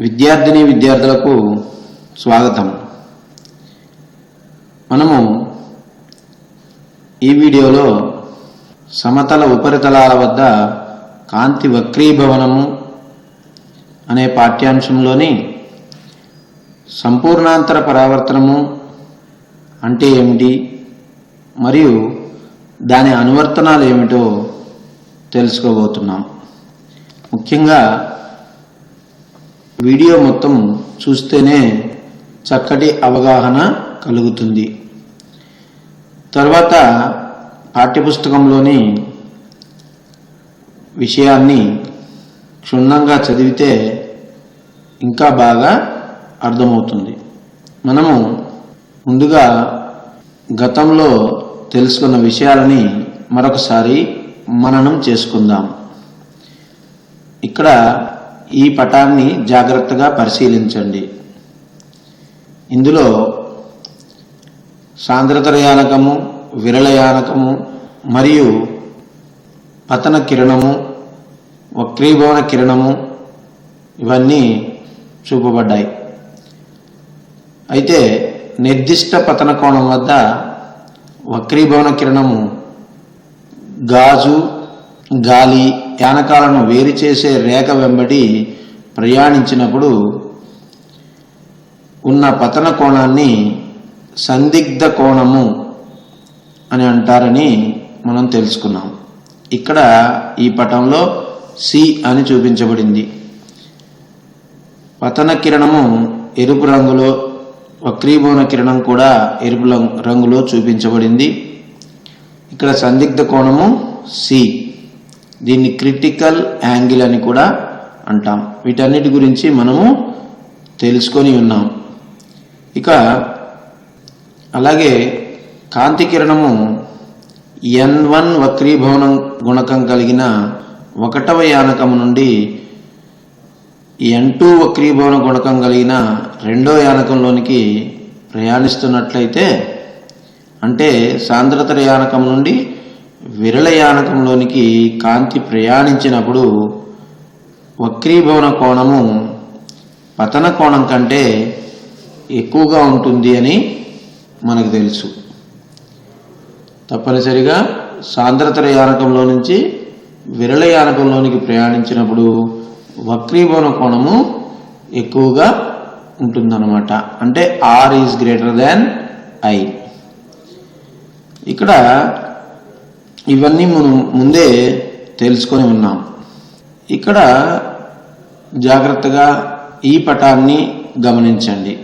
విద్యార్థిని విద్యార్థులకు స్వాగతం. మనము ఈ వీడియోలో సమతల ఉపరితలాల వద్ద కాంతి వక్రీభవనము అనే పాఠ్యాంశంలోని సంపూర్ణాంతర పరావర్తనము అంటే ఏమిటి? మరియు దాని అనువర్తనాలు ఏమిటో తెలుసుకోబోతున్నాం. ముఖ్యంగా వీడియో మొత్తం చూస్తేనే చక్కటి అవగాహన కలుగుతుంది. తర్వాత పాఠ్యపుస్తకంలోని విషయాన్ని క్షుణ్ణంగా చదివితే ఇంకా బాగా అర్థమవుతుంది. మనము ముందుగా గతంలో తెలుసుకున్న విషయాలని మరొకసారి మననం చేసుకుందాం. ఇక్కడ ఈ పటాన్ని జాగ్రత్తగా పరిశీలించండి. ఇందులో సాంద్రతరయానకము విరళయానకము మరియు పతన కిరణము వక్రీభవన కిరణము ఇవన్నీ చూపబడ్డాయి. అయితే నిర్దిష్ట పతన కోణం వద్ద వక్రీభవన కిరణము గాజు గాలి యానకాలను వేరు చేసే రేఖ వెంబడి ప్రయాణించినప్పుడు ఉన్న పతన కోణాన్ని సందిగ్ధ కోణము అని అంటారని మనం తెలుసుకున్నాం. ఇక్కడ ఈ పటంలో సి అని చూపించబడింది. పతన కిరణము ఎరుపు రంగులో వక్రీభవన కిరణం కూడా ఎరుపు రంగులో చూపించబడింది. ఇక్కడ సందిగ్ధ కోణము సి. దీన్ని క్రిటికల్ యాంగిల్ అని కూడా అంటాం. వీటన్నిటి గురించి మనము తెలుసుకొని ఉన్నాం. ఇక అలాగే కాంతి కిరణము ఎన్ వన్ వక్రీభవనం గుణకం కలిగిన ఒకటవ యానకము నుండి ఎన్ టూ వక్రీభవన గుణకం కలిగిన రెండో యానకంలోనికి ప్రయాణిస్తున్నట్లయితే అంటే సాంద్రతర యానకం నుండి విరళయానకంలోనికి కాంతి ప్రయాణించినప్పుడు వక్రీభవన కోణము పతన కోణం కంటే ఎక్కువగా ఉంటుంది అని మనకు తెలుసు. తప్పనిసరిగా సాంద్రతర యానకంలో నుంచి విరళ యానకంలోనికి ప్రయాణించినప్పుడు వక్రీభవన కోణము ఎక్కువగా ఉంటుందన్నమాట. అంటే R is greater than I ఇక్కడ ఇవన్నీ మనం ముందే తెలుసుకొని ఉన్నాం. ఇక్కడ జాగ్రత్తగా ఈ పటాన్ని గమనించండి.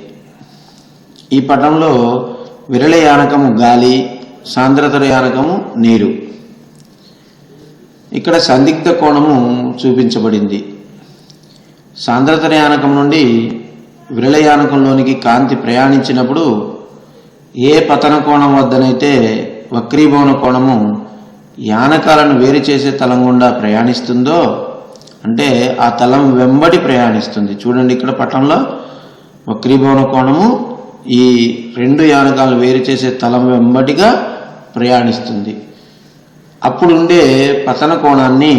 ఈ పటంలో విరళ యానకము గాలి సాంద్రతర యానకము నీరు. ఇక్కడ సందిగ్ధ కోణము చూపించబడింది. సాంద్రతర యానకం నుండి విరళ యానకంలోనికి కాంతి ప్రయాణించినప్పుడు ఏ పతన కోణం వద్దనైతే వక్రీభవన కోణము యానకాలను వేరు చేసే తలం గుండా ప్రయాణిస్తుందో అంటే ఆ తలం వెంబడి ప్రయాణిస్తుంది. చూడండి ఇక్కడ పట్టణంలో వక్రీభవన కోణము ఈ రెండు యానకాలను వేరు చేసే తలం వెంబడిగా ప్రయాణిస్తుంది. అప్పుడుండే పతన కోణాన్ని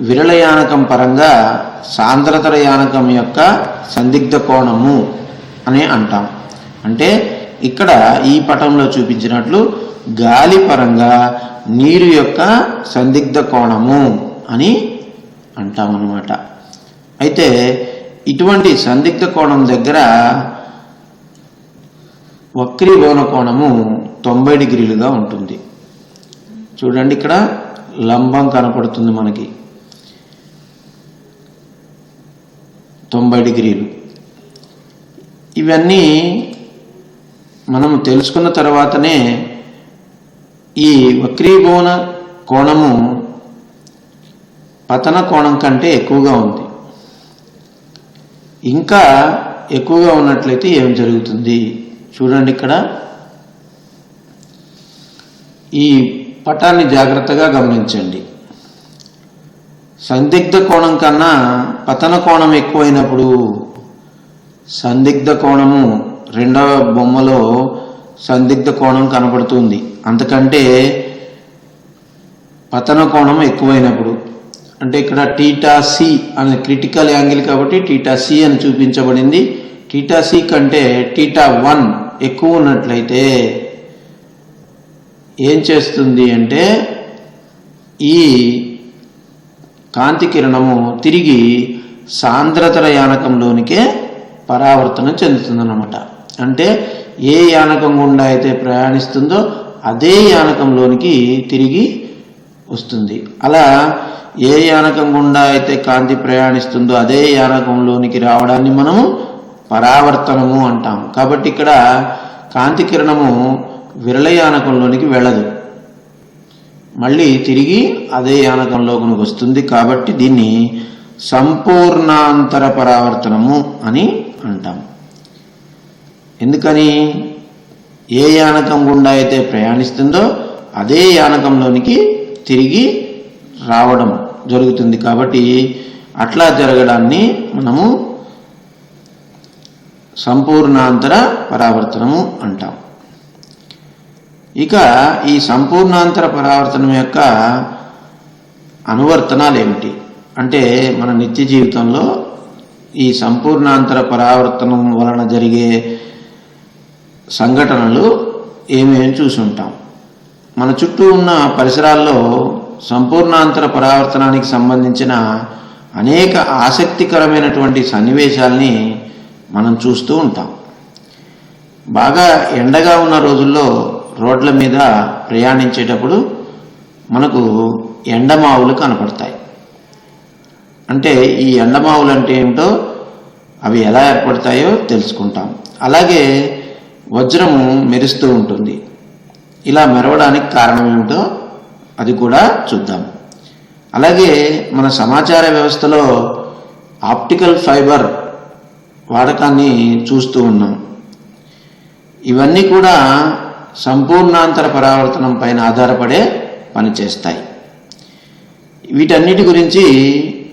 విరళ యానకం పరంగా సాంద్రతర యానకం యొక్క సందిగ్ధ కోణము అని అంటాం. అంటే ఇక్కడ ఈ పటంలో చూపించినట్లు గాలి పరంగా నీరు యొక్క సందిగ్ధ కోణము అని అంటాం అన్నమాట అయితే ఇటువంటి సందిగ్ధ కోణం దగ్గర వక్రీభవన కోణము తొంభై డిగ్రీలుగా ఉంటుంది. చూడండి ఇక్కడ లంబం కనపడుతుంది మనకి. తొంభై డిగ్రీలు. ఇవన్నీ మనం తెలుసుకున్న తర్వాతనే ఈ వక్రీభువన కోణము పతన కోణం కంటే ఎక్కువగా ఉంది. ఇంకా ఎక్కువగా ఉన్నట్లయితే ఏం జరుగుతుంది? చూడండి ఇక్కడ. ఈ పటాన్ని జాగ్రత్తగా గమనించండి. సందిగ్ధ కోణం కన్నా పతన కోణం ఎక్కువైనప్పుడు సందిగ్ధ కోణము రెండవ బొమ్మలో సందిగ్ధ కోణం కనపడుతుంది అంతకంటే పతన కోణం ఎక్కువైనప్పుడు అంటే ఇక్కడ టీటా సి అనే క్రిటికల్ యాంగిల్ కాబట్టి టీటా సి అని చూపించబడింది. టీటా సి కంటే టీటా వన్ ఎక్కువ ఉన్నట్లయితే ఏం చేస్తుంది అంటే ఈ కాంతి కిరణము తిరిగి సాంద్రతర యానకంలోనికే పరావర్తనం చెందుతుందన్నమాట. అంటే ఏ యానకం గుండా అయితే ప్రయాణిస్తుందో అదే యానకంలోనికి తిరిగి వస్తుంది. అలా ఏ యానకం గుండా అయితే కాంతి ప్రయాణిస్తుందో అదే యానకంలోనికి రావడాన్ని మనము పరావర్తనము అంటాం. కాబట్టి ఇక్కడ కాంతి కిరణము విరళ యానకంలోనికి వెళ్ళదు. మళ్ళీ తిరిగి అదే యానకంలోకి వస్తుంది. కాబట్టి దీన్ని సంపూర్ణాంతర పరావర్తనము అని అంటాం. ఎందుకని ఏ యానకం గుండా అయితే ప్రయాణిస్తుందో అదే యానకంలోనికి తిరిగి రావడం జరుగుతుంది కాబట్టి అట్లా జరగడాన్ని మనము సంపూర్ణాంతర పరావర్తనము అంటాం. ఇక ఈ సంపూర్ణాంతర పరావర్తనం యొక్క అనువర్తనాలు ఏమిటి? అంటే మన నిత్య జీవితంలో ఈ సంపూర్ణాంతర పరావర్తనం వలన జరిగే సంఘటనలు ఏమేమి చూసి ఉంటాం మన చుట్టూ ఉన్న పరిసరాల్లో సంపూర్ణాంతర పరావర్తనానికి సంబంధించిన అనేక ఆసక్తికరమైనటువంటి సన్నివేశాల్ని మనం చూస్తూ ఉంటాం. బాగా ఎండగా ఉన్న రోజుల్లో రోడ్ల మీద ప్రయాణించేటప్పుడు మనకు ఎండమావులు కనపడతాయి. అంటే ఈ ఎండమావులు అంటే ఏమిటో అవి ఎలా ఏర్పడతాయో తెలుసుకుంటాం. అలాగే వజ్రము మెరుస్తూ ఉంటుంది. ఇలా మెరవడానికి కారణం ఏమిటో అది కూడా చూద్దాం. అలాగే మన సమాచార వ్యవస్థలో ఆప్టికల్ ఫైబర్ వాడకాన్ని చూస్తూ ఉన్నాం. ఇవన్నీ కూడా సంపూర్ణాంతర పరావర్తనం పైన ఆధారపడే పనిచేస్తాయి వీటన్నిటి గురించి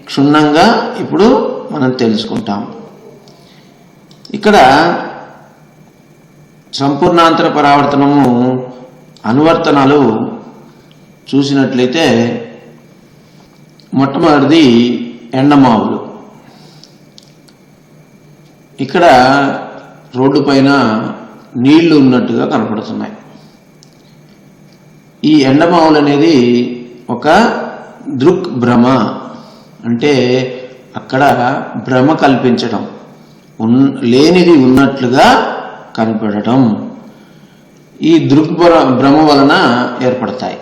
క్షుణ్ణంగా ఇప్పుడు మనం తెలుసుకుంటాం. ఇక్కడ సంపూర్ణాంతర పరావర్తనము అనువర్తనాలు చూసినట్లయితే మొట్టమొదటిది ఎండమావులు. ఇక్కడ రోడ్డు పైన నీళ్ళు ఉన్నట్టుగా కనపడుతున్నాయి. ఈ ఎండమావులు అనేది ఒక దృక్ భ్రమ. అంటే అక్కడ భ్రమ కల్పించడం. ఉన్ లేనిది ఉన్నట్లుగా కనపడటం ఈ దృక్భ్ర భ్రమ వలన ఏర్పడతాయి.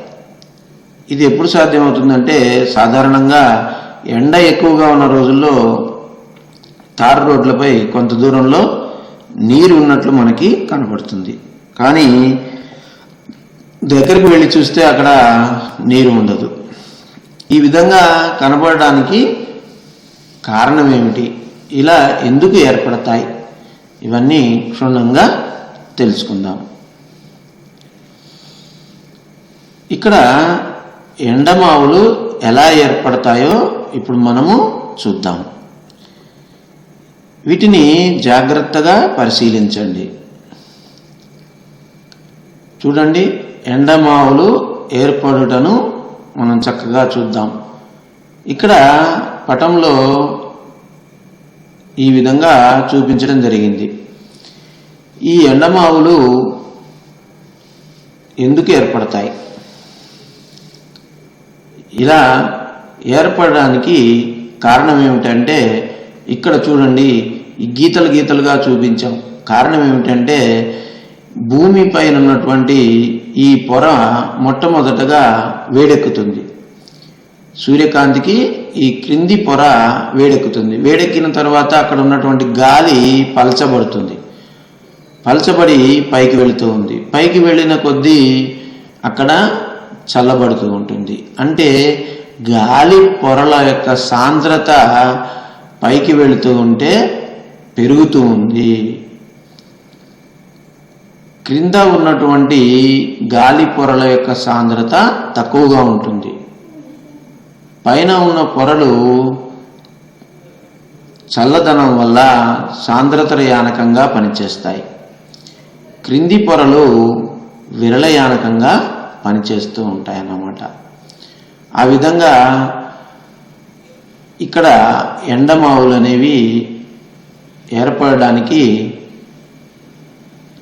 ఇది ఎప్పుడు సాధ్యమవుతుందంటే సాధారణంగా ఎండ ఎక్కువగా ఉన్న రోజుల్లో తార్ రోడ్లపై కొంత దూరంలో నీరు ఉన్నట్లు మనకి కనపడుతుంది. కానీ దగ్గరికి వెళ్ళి చూస్తే అక్కడ నీరు ఉండదు. ఈ విధంగా కనపడడానికి కారణం ఏమిటి? ఇలా ఎందుకు ఏర్పడతాయి? ఇవన్నీ క్షుణ్ణంగా తెలుసుకుందాం. ఇక్కడ ఎండమావులు ఎలా ఏర్పడతాయో ఇప్పుడు మనము చూద్దాం. వీటిని జాగ్రత్తగా పరిశీలించండి. చూడండి ఎండమావులు ఏర్పడుటను మనం చక్కగా చూద్దాం. ఇక్కడ పటంలో ఈ విధంగా చూపించడం జరిగింది. ఈ ఎండమావులు ఎందుకు ఏర్పడతాయి? ఇలా ఏర్పడడానికి కారణం ఏమిటంటే ఇక్కడ చూడండి ఈ గీతలు గీతలుగా చూపించాం. కారణం ఏమిటంటే భూమి పైన ఉన్నటువంటి ఈ పొర మొట్టమొదటగా వేడెక్కుతుంది. సూర్యకాంతికి ఈ క్రింది పొర వేడెక్కుతుంది. వేడెక్కిన తర్వాత అక్కడ ఉన్నటువంటి గాలి పలచబడుతుంది. పలచబడి పైకి వెళుతూ ఉంది. పైకి వెళ్ళిన కొద్దీ అక్కడ చల్లబడుతూ ఉంటుంది. అంటే గాలి పొరల యొక్క సాంద్రత పైకి వెళుతూ ఉంటే పెరుగుతూ ఉంది. క్రింద ఉన్నటువంటి గాలి పొరల యొక్క సాంద్రత తక్కువగా ఉంటుంది. పైన ఉన్న పొరలు చల్లదనం వల్ల సాంద్రతరయానకంగా పనిచేస్తాయి. క్రింది పొరలు విరళయానకంగా పనిచేస్తూ ఉంటాయన్నమాట. ఆ విధంగా ఇక్కడ ఎండమావులు అనేవి ఏర్పడడానికి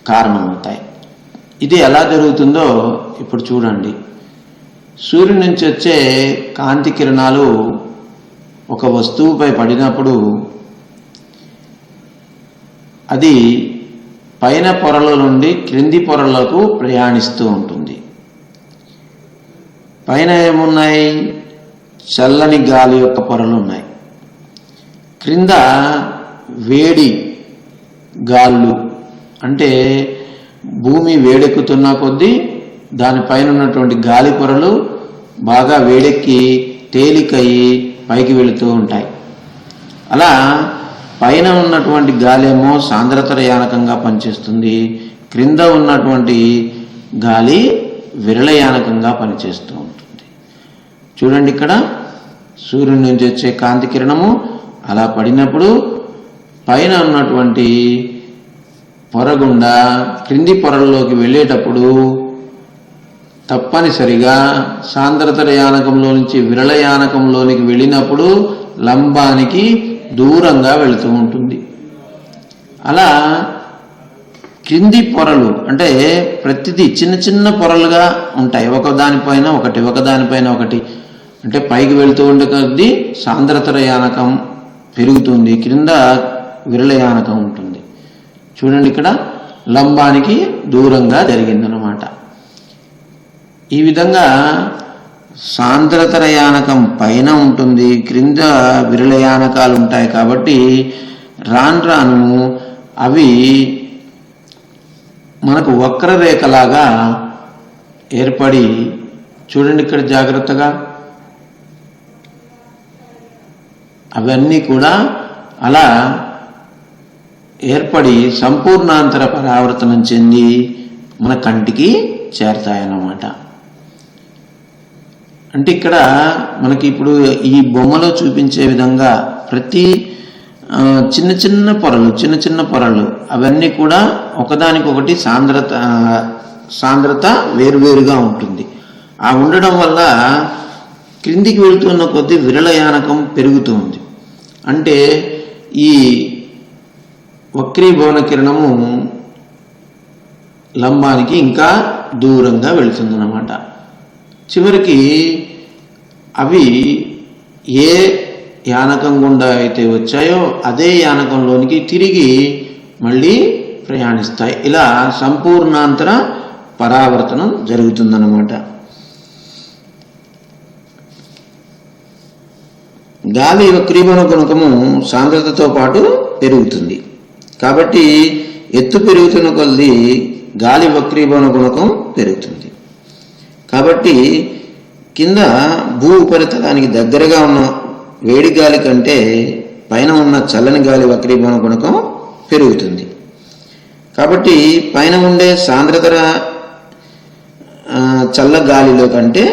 కారణమవుతాయి. ఇది ఎలా జరుగుతుందో ఇప్పుడు చూడండి. సూర్యుడి నుంచి వచ్చే కాంతి కిరణాలు ఒక వస్తువుపై పడినప్పుడు అది పైన పొరల నుండి క్రింది పొరలకు ప్రయాణిస్తూ ఉంటుంది. పైన ఏమున్నాయి? చల్లని గాలి యొక్క పొరలు ఉన్నాయి. క్రింద వేడి గాళ్ళు అంటే భూమి వేడెక్కుతున్న కొద్దీ దానిపైన ఉన్నటువంటి గాలి పొరలు బాగా వేడెక్కి తేలికయ్యి పైకి వెళుతూ ఉంటాయి. అలా పైన ఉన్నటువంటి గాలేమో సాంద్రతరయానకంగా పనిచేస్తుంది. క్రింద ఉన్నటువంటి గాలి విరళయానకంగా పనిచేస్తూ ఉంటుంది. చూడండి ఇక్కడ. సూర్యుడి నుంచి వచ్చే కాంతి కిరణము అలా పడినప్పుడు పైన ఉన్నటువంటి పొర గుండా క్రింది పొరల్లోకి వెళ్ళేటప్పుడు తప్పనిసరిగా సాంద్రతర యానకంలో నుంచి విరళ యానకంలోనికి వెళ్ళినప్పుడు లంబానికి దూరంగా వెళుతూ ఉంటుంది. అలా క్రింది పొరలు అంటే ప్రతిదీ చిన్న చిన్న పొరలుగా ఉంటాయి. ఒక దానిపైన ఒకటి ఒక దానిపైన ఒకటి. అంటే పైకి వెళుతూ ఉండే కొద్దీ సాంద్రతర యానకం పెరుగుతుంది. క్రింద విరళ యానకం ఉంటుంది. చూడండి ఇక్కడ లంబానికి దూరంగా జరిగిందనమాట. ఈ విధంగా సాంద్రతర యానకం పైన ఉంటుంది క్రింద విరళయానకాలు ఉంటాయి కాబట్టి రాను రాను అవి మనకు వక్రరేఖలాగా ఏర్పడి చూడండి ఇక్కడ జాగ్రత్తగా. అవన్నీ కూడా అలా ఏర్పడి సంపూర్ణాంతర పరావర్తనం చెంది మన కంటికి చేరతాయన్నమాట. అంటే ఇక్కడ మనకి ఇప్పుడు ఈ బొమ్మలో చూపించే విధంగా ప్రతి చిన్న చిన్న పొరలు చిన్న చిన్న పొరలు అవన్నీ కూడా ఒకదానికొకటి సాంద్రత సాంద్రత వేరువేరుగా ఉంటుంది. ఆ ఉండడం వల్ల క్రిందికి వెళుతున్న కొద్దీ విరళయానకం పెరుగుతుంది అంటే ఈ వక్రీభవన కిరణము లంబానికి ఇంకా దూరంగా వెళుతుందన్నమాట. చివరికి అవి ఏ యానకం గుండా అయితే వచ్చాయో అదే యానకంలోనికి తిరిగి మళ్ళీ ప్రయాణిస్తాయి. ఇలా సంపూర్ణాంతర పరావర్తనం జరుగుతుందన్నమాట. గాలి క్రీమను గుణకము సాంద్రతతో పాటు పెరుగుతుంది. కాబట్టి ఎత్తు పెరుగుతున్న కొద్దీ గాలి వక్రీభవన గుణకం పెరుగుతుంది. కాబట్టి కింద భూ ఉపరితలానికి దగ్గరగా ఉన్న వేడి గాలి కంటే పైన ఉన్న చల్లని గాలి వక్రీభవన గుణకం పెరుగుతుంది. కాబట్టి పైన ఉండే సాంద్రతర చల్ల గాలిలో కంటే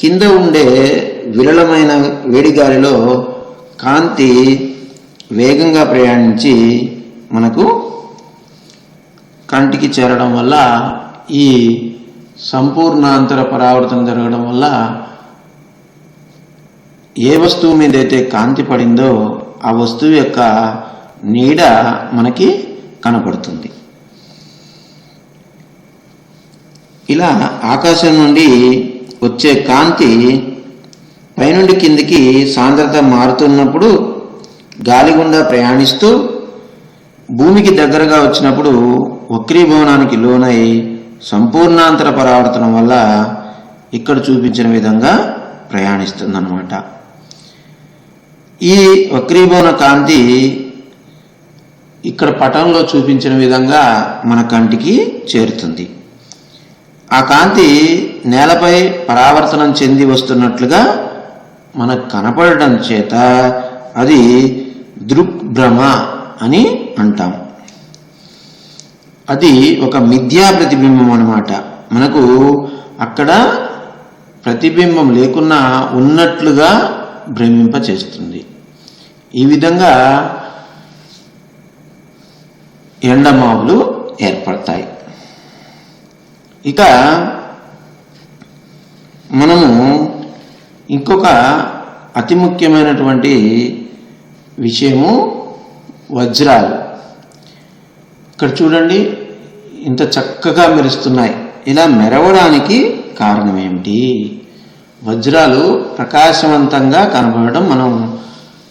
కింద ఉండే విరళమైన వేడి గాలిలో కాంతి వేగంగా ప్రయాణించి మనకు కంటికి చేరడం వల్ల ఈ సంపూర్ణాంతర పరావర్తనం జరగడం వల్ల ఏ వస్తువు మీద అయితే కాంతి పడిందో ఆ వస్తువు యొక్క నీడ మనకి కనపడుతుంది. ఇలా ఆకాశం నుండి వచ్చే కాంతి పైనుండి కిందికి సాంద్రత మారుతున్నప్పుడు గాలి గుండా ప్రయాణిస్తూ భూమికి దగ్గరగా వచ్చినప్పుడు వక్రీభవనానికి లోనై సంపూర్ణాంతర పరావర్తనం వల్ల ఇక్కడ చూపించిన విధంగా ప్రయాణిస్తుందన్నమాట. ఈ వక్రీభవన కాంతి ఇక్కడ పటంలో చూపించిన విధంగా మన కంటికి చేరుతుంది. ఆ కాంతి నేలపై పరావర్తనం చెంది వస్తున్నట్లుగా మనకు కనపడడం చేత అది దృక్భ్రమ అని అంటాం. అది ఒక మిథ్యా ప్రతిబింబం అన్నమాట. మనకు అక్కడ ప్రతిబింబం లేకున్నా ఉన్నట్లుగా భ్రమింప చేస్తుంది ఈ విధంగా ఎండమావులు ఏర్పడతాయి. ఇక మనము ఇంకొక అతి ముఖ్యమైనటువంటి విషయము వజ్రాలు. ఇక్కడ చూడండి ఇంత చక్కగా మెరుస్తున్నాయి. ఇలా మెరవడానికి కారణం ఏమిటి? వజ్రాలు ప్రకాశవంతంగా కనబడడం మనం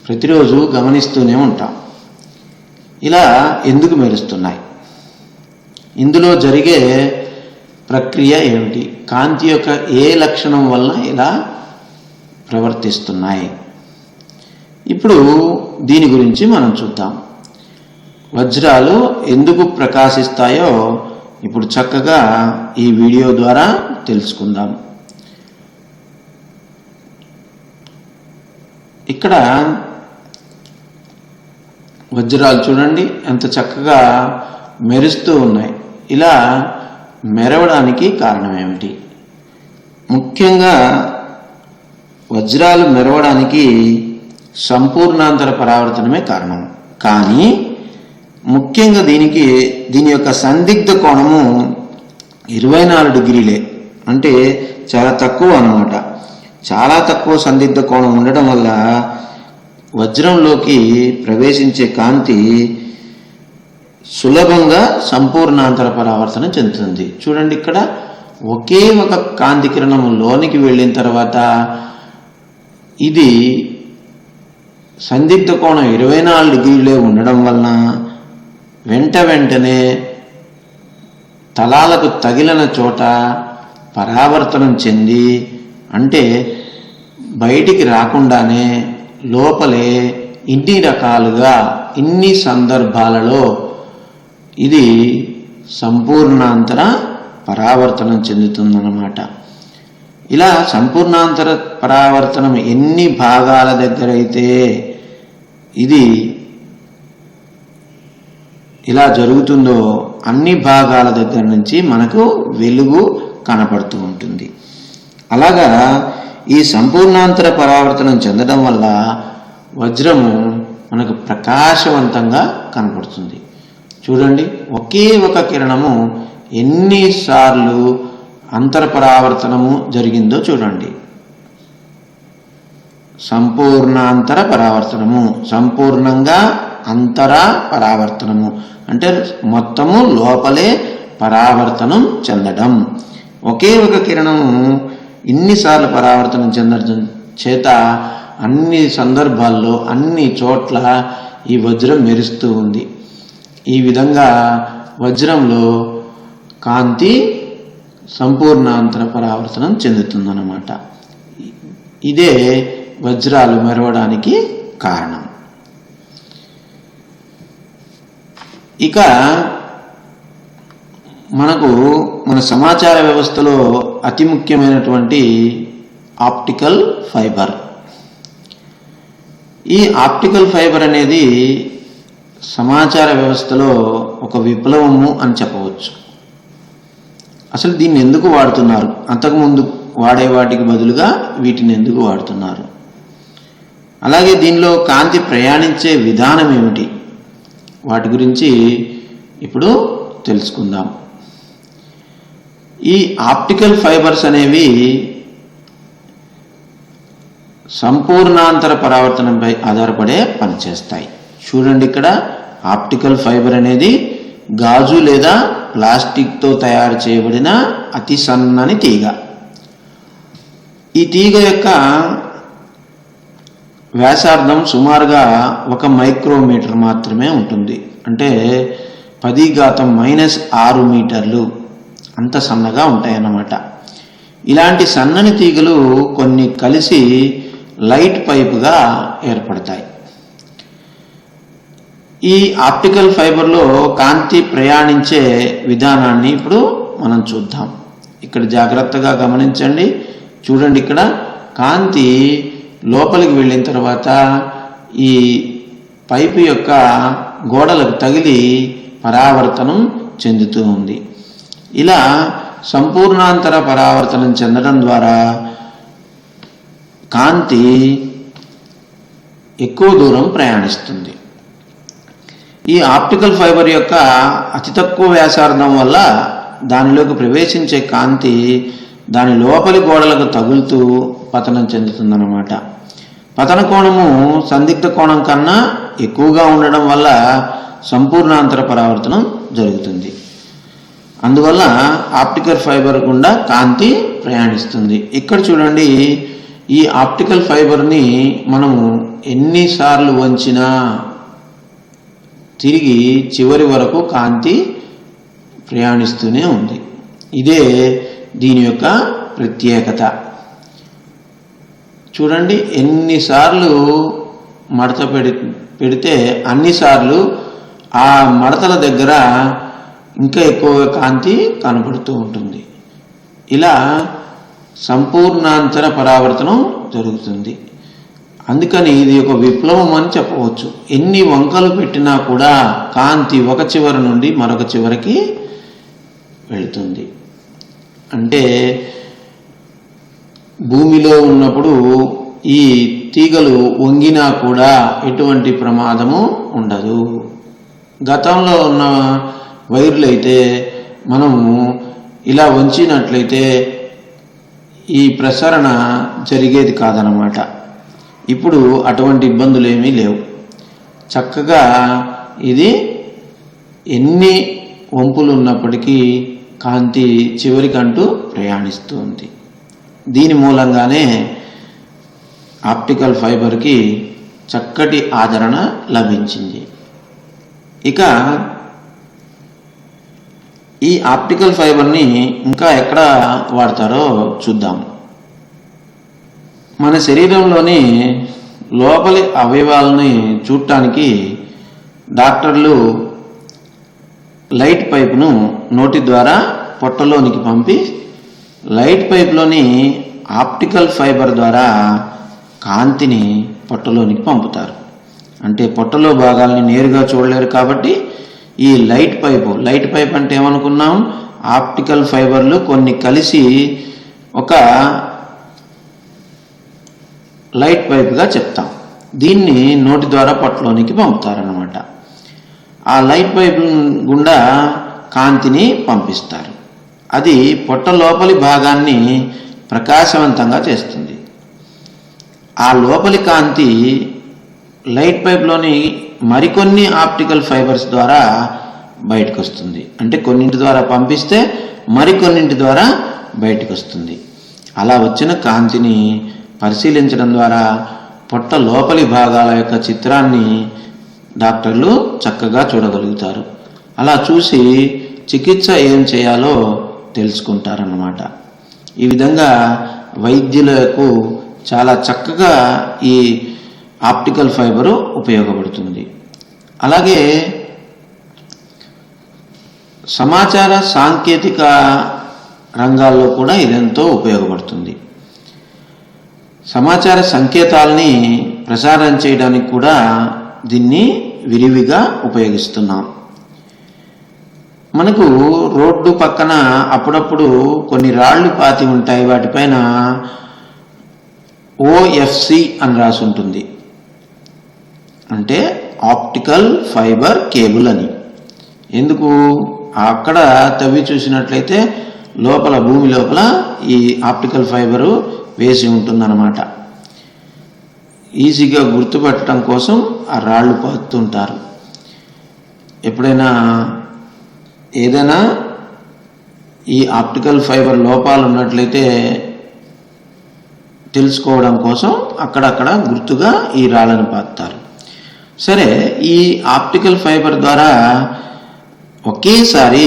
ప్రతిరోజు గమనిస్తూనే ఉంటాం. ఇలా ఎందుకు మెరుస్తున్నాయి? ఇందులో జరిగే ప్రక్రియ ఏమిటి? కాంతి యొక్క ఏ లక్షణం వలన ఇలా ప్రవర్తిస్తున్నాయి? ఇప్పుడు దీని గురించి మనం చూద్దాం. వజ్రాలు ఎందుకు ప్రకాశిస్తాయో ఇప్పుడు చక్కగా ఈ వీడియో ద్వారా తెలుసుకుందాం. ఇక్కడ వజ్రాలు చూడండి ఎంత చక్కగా మెరుస్తూ ఉన్నాయి. ఇలా మెరవడానికి కారణం ఏమిటి ముఖ్యంగా వజ్రాలు మెరవడానికి సంపూర్ణాంతర పరావర్తనమే కారణం. కానీ ముఖ్యంగా దీనికి దీని యొక్క సందిగ్ధ కోణము ఇరవై నాలుగు డిగ్రీలే. అంటే చాలా తక్కువ అన్నమాట. చాలా తక్కువ సందిగ్ధ కోణం ఉండడం వల్ల వజ్రంలోకి ప్రవేశించే కాంతి సులభంగా సంపూర్ణాంతర పరావర్తన చెందుతుంది. చూడండి ఇక్కడ ఒకే ఒక కాంతి కిరణం లోనికి వెళ్ళిన తర్వాత ఇది సందిగ్ధ కోణం ఇరవై నాలుగు డిగ్రీలే ఉండడం వలన వెంట వెంటనే తలాలకు తగిలిన చోట పరావర్తనం చెంది అంటే బయటికి రాకుండానే లోపలే ఇన్ని రకాలుగా ఇన్ని సందర్భాలలో ఇది సంపూర్ణాంతర పరావర్తనం చెందుతుందన్నమాట. ఇలా సంపూర్ణాంతర పరావర్తనం ఎన్ని భాగాల దగ్గర అయితే ఇది ఇలా జరుగుతుందో అన్ని భాగాల దగ్గర నుంచి మనకు వెలుగు కనపడుతూ ఉంటుంది. అలాగా ఈ సంపూర్ణాంతర పరావర్తనం చెందడం వల్ల వజ్రము మనకు ప్రకాశవంతంగా కనపడుతుంది. చూడండి ఒకే ఒక కిరణము ఎన్నిసార్లు అంతరపరావర్తనము జరిగిందో చూడండి. సంపూర్ణాంతర పరావర్తనము సంపూర్ణంగా అంతర పరావర్తనము. అంటే మొత్తము లోపలే పరావర్తనం చెందడం. ఒకే ఒక కిరణము ఇన్నిసార్లు పరావర్తనం చెందడం చేత అన్ని సందర్భాల్లో అన్ని చోట్ల ఈ వజ్రం మెరుస్తూ ఉంది. ఈ విధంగా వజ్రంలో కాంతి సంపూర్ణాంతర పరావర్తనం చెందుతుందన్నమాట. ఇదే వజ్రాలు మెరవడానికి కారణం. ఇక మనకు మన సమాచార వ్యవస్థలో అతి ముఖ్యమైనటువంటి ఆప్టికల్ ఫైబర్. ఈ ఆప్టికల్ ఫైబర్ అనేది సమాచార వ్యవస్థలో ఒక విప్లవము అని చెప్పవచ్చు. అసలు దీన్ని ఎందుకు వాడుతున్నారు? అంతకుముందు వాడే వాటికి బదులుగా వీటిని ఎందుకు వాడుతున్నారు? అలాగే దీనిలో కాంతి ప్రయాణించే విధానం ఏమిటి? వాటి గురించి ఇప్పుడు తెలుసుకుందాం. ఈ ఆప్టికల్ ఫైబర్స్ అనేవి సంపూర్ణాంతర పరావర్తనంపై ఆధారపడే పనిచేస్తాయి. చూడండి ఇక్కడ ఆప్టికల్ ఫైబర్ అనేది గాజు లేదా ప్లాస్టిక్తో తయారు చేయబడిన అతి సన్నని తీగ. ఈ తీగ యొక్క వ్యాసార్థం సుమారుగా ఒక మైక్రోమీటర్ మాత్రమే ఉంటుంది. అంటే పది ఘాతం మైనస్ ఆరు మీటర్లు అంత సన్నగా ఉంటాయన్నమాట. ఇలాంటి సన్నని తీగలు కొన్ని కలిసి లైట్ పైపుగా ఏర్పడతాయి. ఈ ఆప్టికల్ ఫైబర్లో కాంతి ప్రయాణించే విధానాన్ని ఇప్పుడు మనం చూద్దాం. ఇక్కడ జాగ్రత్తగా గమనించండి. చూడండి ఇక్కడ కాంతి లోపలికి వెళ్ళిన తర్వాత ఈ పైపు యొక్క గోడలకు తగిలి పరావర్తనం చెందుతూ ఉంది. ఇలా సంపూర్ణాంతర పరావర్తనం చెందడం ద్వారా కాంతి ఎక్కువ దూరం ప్రయాణిస్తుంది. ఈ ఆప్టికల్ ఫైబర్ యొక్క అతి తక్కువ వ్యాసార్థం వల్ల దానిలోకి ప్రవేశించే కాంతి దాని లోపలి గోడలకు తగులుతూ పతనం చెందుతుందన్నమాట. పతన కోణము సందిగ్ధ కోణం కన్నా ఎక్కువగా ఉండడం వల్ల సంపూర్ణాంతర పరావర్తనం జరుగుతుంది. అందువల్ల ఆప్టికల్ ఫైబర్ గుండా కాంతి ప్రయాణిస్తుంది. ఇక్కడ చూడండి ఈ ఆప్టికల్ ఫైబర్ని మనము ఎన్నిసార్లు వంచినా తిరిగి చివరి వరకు కాంతి ప్రయాణిస్తూనే ఉంది. ఇదే దీని యొక్క ప్రత్యేకత. చూడండి ఎన్నిసార్లు మడత పెడి పెడితే అన్నిసార్లు ఆ మడతల దగ్గర ఇంకా ఎక్కువగా కాంతి కనపడుతూ ఉంటుంది. ఇలా సంపూర్ణాంతర పరావర్తనం జరుగుతుంది. అందుకని ఇది ఒక విప్లవం అని చెప్పవచ్చు. ఎన్ని వంకలు పెట్టినా కూడా కాంతి ఒక చివరి నుండి మరొక చివరికి వెళుతుంది. అంటే భూమిలో ఉన్నప్పుడు ఈ తీగలు వంగినా కూడా ఎటువంటి ప్రమాదము ఉండదు. గతంలో ఉన్న వైర్లు అయితే మనము ఇలా వంచినట్లయితే ఈ ప్రసరణ జరిగేది కాదనమాట ఇప్పుడు అటువంటి ఇబ్బందులు ఏమీ లేవు. చక్కగా ఇది ఎన్ని వంపులు ఉన్నప్పటికీ కాంతి చివరికంటూ ప్రయాణిస్తుంది. దీని మూలంగానే ఆప్టికల్ ఫైబర్కి చక్కటి ఆదరణ లభించింది. ఇక ఈ ఆప్టికల్ ఫైబర్ని ఇంకా ఎక్కడ వాడతారో చూద్దాం. మన శరీరంలోని లోపలి అవయవాలని చూడటానికి డాక్టర్లు లైట్ పైపును నోటి ద్వారా పొట్టలోనికి పంపి లైట్ పైప్లోని ఆప్టికల్ ఫైబర్ ద్వారా కాంతిని పొట్టలోనికి పంపుతారు. అంటే పొట్టలో భాగాల్ని నేరుగా చూడలేరు కాబట్టి ఈ లైట్ పైపు లైట్ పైప్ అంటే ఏమనుకున్నాం? ఆప్టికల్ ఫైబర్లు కొన్ని కలిసి ఒక లైట్ పైప్గా చెప్తాం. దీన్ని నోటి ద్వారా పొట్టలోనికి పంపుతారనమాట ఆ లైట్ పైప్ గుండా కాంతిని పంపిస్తారు. అది పొట్ట లోపలి భాగాన్ని ప్రకాశవంతంగా చేస్తుంది. ఆ లోపలి కాంతి లైట్ పైప్లోని మరికొన్ని ఆప్టికల్ ఫైబర్స్ ద్వారా బయటకు వస్తుంది అంటే కొన్నింటి ద్వారా పంపిస్తే మరికొన్నింటి ద్వారా బయటకు వస్తుంది అలా వచ్చిన కాంతిని పరిశీలించడం ద్వారా పొట్ట లోపలి భాగాల యొక్క చిత్రాన్ని డాక్టర్లు చక్కగా చూడగలుగుతారు. అలా చూసి చికిత్స ఏం చేయాలో తెలుసుకుంటారన్నమాట. ఈ విధంగా వైద్యులకు చాలా చక్కగా ఈ ఆప్టికల్ ఫైబరు ఉపయోగపడుతుంది. అలాగే సమాచార సాంకేతిక రంగాల్లో కూడా ఇదెంతో ఉపయోగపడుతుంది. సమాచార సంకేతాలని ప్రసారం చేయడానికి కూడా దీన్ని విరివిగా ఉపయోగిస్తున్నాం. మనకు రోడ్డు పక్కన అప్పుడప్పుడు కొన్ని రాళ్ళు పాతి ఉంటాయి. వాటిపైన ఓఎఫ్సి అని రాసి ఉంటుంది. అంటే ఆప్టికల్ ఫైబర్ కేబుల్ అని. ఎందుకు? అక్కడ తవ్వి చూసినట్లయితే లోపల భూమి లోపల ఈ ఆప్టికల్ ఫైబరు వేసి ఉంటుందన్నమాట. ఈజీగా గుర్తుపట్టడం కోసం ఆ రాళ్ళు పాతుంటారు ఎప్పుడైనా ఏదైనా ఈ ఆప్టికల్ ఫైబర్ లోపాలు ఉన్నట్లయితే తెలుసుకోవడం కోసం అక్కడక్కడ గుర్తుగా ఈ రాళ్ళను పాతారు సరే ఈ ఆప్టికల్ ఫైబర్ ద్వారా ఒకేసారి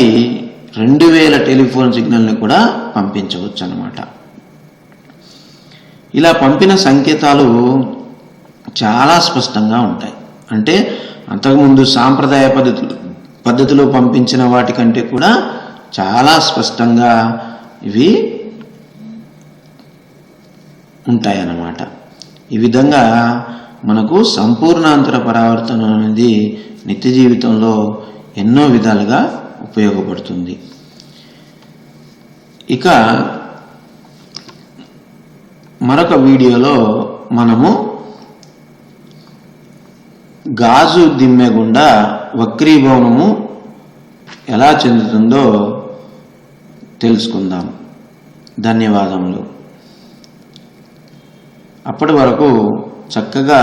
రెండు వేల టెలిఫోన్ సిగ్నల్ని కూడా పంపించవచ్చు అన్నమాట ఇలా పంపిన సంకేతాలు చాలా స్పష్టంగా ఉంటాయి. అంటే అంతకుముందు సాంప్రదాయ పద్ధతులు పద్ధతిలో పంపించిన వాటికంటే కూడా చాలా స్పష్టంగా ఇవి ఉంటాయన్నమాట. ఈ విధంగా మనకు సంపూర్ణాంతర పరావర్తనం అనేది నిత్య జీవితంలో ఎన్నో విధాలుగా ఉపయోగపడుతుంది. ఇక మరొక వీడియోలో మనము గాజు దిమ్మె గుండా వక్రీభవనము ఎలా చెందుతుందో తెలుసుకుందాం. ధన్యవాదములు. అప్పటి వరకు చక్కగా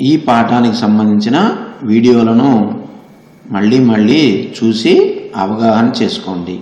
ఈ పాఠానికి సంబంధించిన వీడియోలను మళ్ళీ మళ్ళీ చూసి అవగాహన చేసుకోండి.